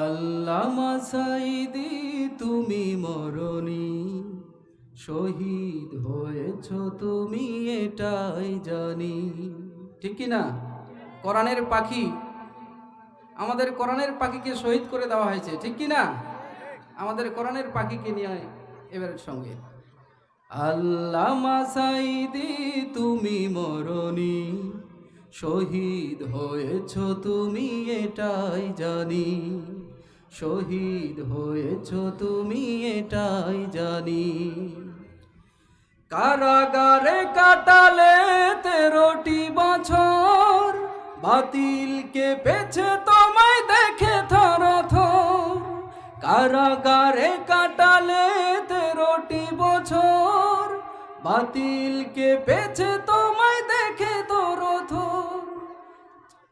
আল্লামা সাইদি তুমি মরণি, শহীদ হয়েছ তুমি এটাই জানি। ঠিক কি না কোরআনের পাখি, আমাদের কোরআনের পাখিকে শহীদ করে দেওয়া হয়েছে, ঠিক কি না আমাদের কোরআনের পাখিকে নিয়ে এবারের সঙ্গে। আল্লামা সাইদি তুমি মরণি, শহীদ হয়েছ তুমি এটাই জানি। শহীদ হয়েছ তুমি এটাই জানি। কারাগারে কাটালে তেরোটি বছর বাতিলকে পেছে তোমায় দেখে থর। কারাগারে কাটালে তেরোটি বছর বাতিলকে পেছে তোমায় দেখে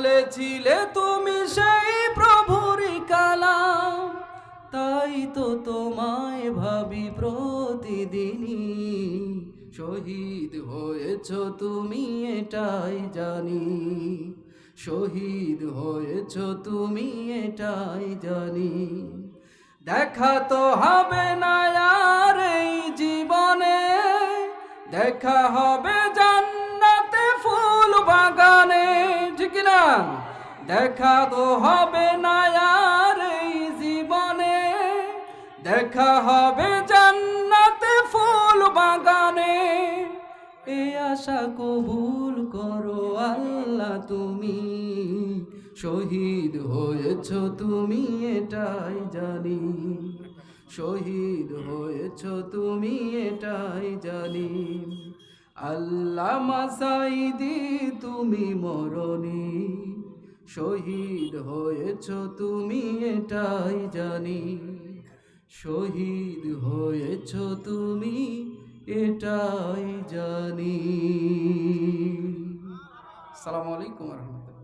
বলেছিলে তুমি সেই প্রভুরই কালাম। তাই তো তোমায় ভাবি প্রতিদিনই। শহীদ হয়েছ তুমি, এটাই জানি। শহীদ হয়েছ তুমি, এটাই জানি। দেখা তো হবে না আর এই জীবনে। দেখা হবে দেখা তো হবে না আর এই জীবনে। দেখা হবে জান্নাতে ফুল বাগানে। এ আশা কবুল করো আল্লাহ তুমি। শহীদ হয়েছ তুমি, এটাই জানি। শহীদ হয়েছ তুমি, এটাই জানি। আল্লাহ মাসাইদি তুমি মরণি। শহীদ হয়েছ তুমি, এটাই জানি। শহীদ হয়েছ তুমি, এটাই জানি। সালামু আলাইকুম রহমতুল্লাহ।